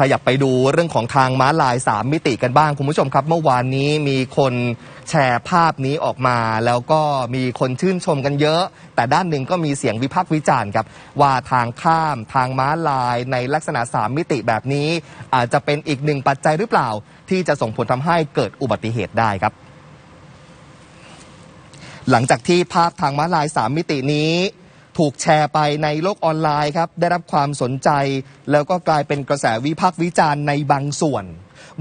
ขยับไปดูเรื่องของทางม้าลาย 3 มิติกันบ้างคุณผู้ชมครับ เมื่อวานนี้มีคนแชร์ภาพนี้ออกมา แล้วก็มีคนชื่นชมกันเยอะ แต่ด้านหนึ่งก็มีเสียงวิพากษ์วิจารณ์ครับว่าทางข้ามทางม้าลายในลักษณะ 3 มิติแบบนี้ อาจจะเป็นอีกหนึ่งปัจจัยหรือเปล่า ที่จะส่งผลทำให้เกิดอุบัติเหตุได้ครับ หลังจากที่ภาพทางม้าลาย 3 มิตินี้ ถูกแชร์ไปในโลกออนไลน์ครับได้รับความสนใจ แล้วก็กลายเป็นกระแสวิพากษ์วิจารณ์ในบางส่วน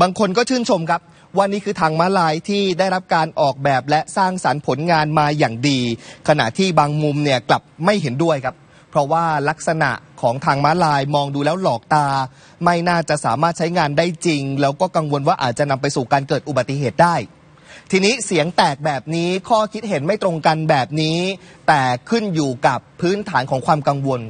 บางคนก็ชื่นชมครับว่านี่คือทางม้าลายที่ได้รับการออกแบบและสร้างสรรค์ผลงานมาอย่างดี ขณะที่บางมุมเนี่ยกลับไม่เห็นด้วยครับ เพราะว่าลักษณะของทางม้าลายมองดูแล้วหลอกตา ไม่น่าจะสามารถใช้งานได้จริง แล้วก็กังวลว่าอาจจะนำไปสู่การเกิดอุบัติเหตุได้ ทีนี้เสียงแตกแบบนี้ข้อคิดเห็นไม่ตรงกันแบบนี้ แต่ขึ้นอยู่กับพื้นฐานของความกังวล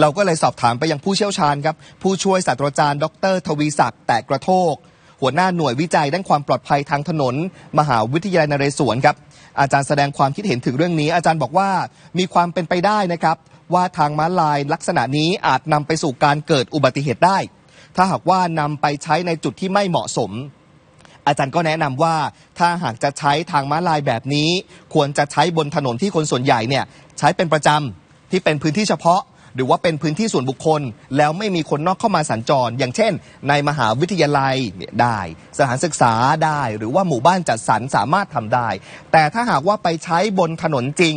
เราก็เลยสอบถามไปยังผู้เชี่ยวชาญครับผู้ช่วยศาสตราจารย์ ดร ทวีศักดิ์แตกกระโทก หัวหน้าหน่วยวิจัยด้านความปลอดภัยทางถนน มหาวิทยาลัยนเรศวรครับอาจารย์แสดงความคิดเห็นถึงเรื่องนี้ อาจารย์บอกว่ามีความเป็นไปได้นะครับว่าทางม้าลายลักษณะนี้อาจนำไปสู่การเกิดอุบัติเหตุได้ ถ้าหากว่านำไปใช้ในจุดที่ไม่เหมาะสม อาจารย์ก็แนะนำว่าถ้าหากจะใช้ทางม้าลายแบบนี้ ควรจะใช้บนถนนที่คนส่วนใหญ่เนี่ยใช้เป็นประจำที่เป็นพื้นที่เฉพาะ หรือว่าเป็นพื้นที่ส่วนบุคคล แล้วไม่มีคนนอกเข้ามาสัญจร อย่างเช่น ในมหาวิทยาลัยเนี่ยได้ สถานศึกษาได้ หรือว่าหมู่บ้านจัดสรรสามารถทำได้ แต่ถ้าหากว่าไปใช้บนถนนจริง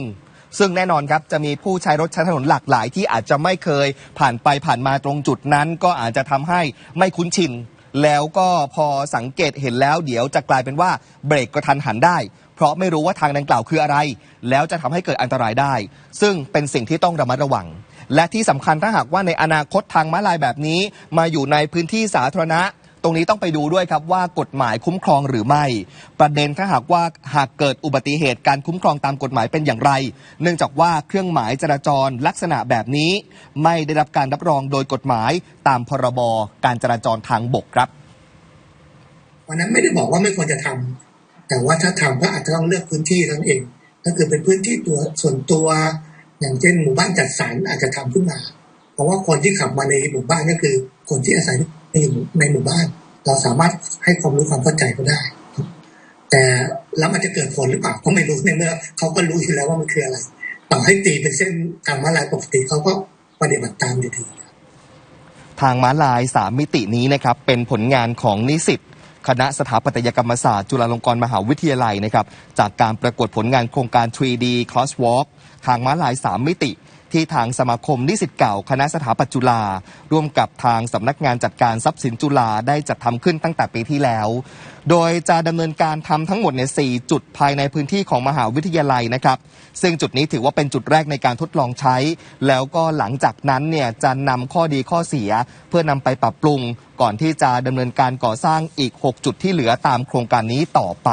ซึ่งแน่นอนครับ จะมีผู้ใช้รถใช้ถนนหลากหลายที่อาจจะไม่เคยผ่านไปผ่านมาตรงจุดนั้น ก็อาจจะทำให้ไม่คุ้นชิน แล้วก็พอสังเกตเห็นแล้วเดี๋ยวจะกลายเป็นว่าเบรกกระทันหันได้ เพราะไม่รู้ว่าทางดังกล่าวคืออะไร แล้วจะทำให้เกิดอันตรายได้ ซึ่งเป็นสิ่งที่ต้องระมัดระวัง และที่สำคัญถ้าหากว่าในอนาคตทางม้าลายแบบนี้ มาอยู่ในพื้นที่สาธารณะ รงนี้ต้องไปดูด้วยครับว่ากฎหมายคุ้มครองหรือไม่ ประเด็นถ้าหากว่าหากเกิดอุบัติเหตุการคุ้มครองตามกฎหมายเป็นอย่างไร เนื่องจากว่าเครื่องหมายจราจรลักษณะแบบนี้ ไม่ได้รับการรับรองโดยกฎหมายตามพรบการจราจรทางบกครับวันนั้นไม่ได้บอกว่าไม่ควรจะทำแต่ว่าถ้าทำก็อาจจะต้องเลือกพื้นที่นั่นเอง ถ้าเกิดเป็นพื้นที่ตัวส่วนตัว อย่างเช่นหมู่บ้านจัดสรรอาจจะทำขึ้นมา เพราะว่าคนที่ขับมาในหมู่บ้านก็คือคนที่อาศัย ในหมู่ในหมู่บ้าน เราสามารถให้ความรู้ความเข้าใจเขาได้ แต่แล้วมันจะเกิดผลหรือเปล่าก็ไม่รู้ในเมื่อเขาก็รู้อยู่แล้วว่ามันคืออะไร ต่อให้ตีเป็นเส้นทางม้าลายปกติเขาก็ปฏิบัติตามอยู่ดีทางม้าลาย3มิตินี้นะครับเป็นผลงานของนิสิตคณะสถาปัตยกรรมศาสตร์ จุฬาลงกรณ์มหาวิทยาลัยนะครับจากการประกวดผลงานโครงการ 3D Crosswalk ทางม้าลาย 3 มิติ ที่ทางสมาคมนิสิตเก่าคณะสถาปัตจุฬาร่วมกับทางสำนักงานจัดการทรัพย์สินจุฬาได้จัดทำขึ้นตั้งแต่ปีที่แล้ว โดยจะดำเนินการทำทั้งหมดใน 4 จุดภายในพื้นที่ของมหาวิทยาลัยนะครับซึ่งจุดนี้ถือว่าเป็นจุดแรกในการทดลองใช้ แล้วก็หลังจากนั้นเนี่ยจะนำข้อดีข้อเสีย เพื่อนำไปปรับปรุง ก่อนที่จะดำเนินการก่อสร้างอีก 6 จุดที่เหลือตามโครงการนี้ต่อไป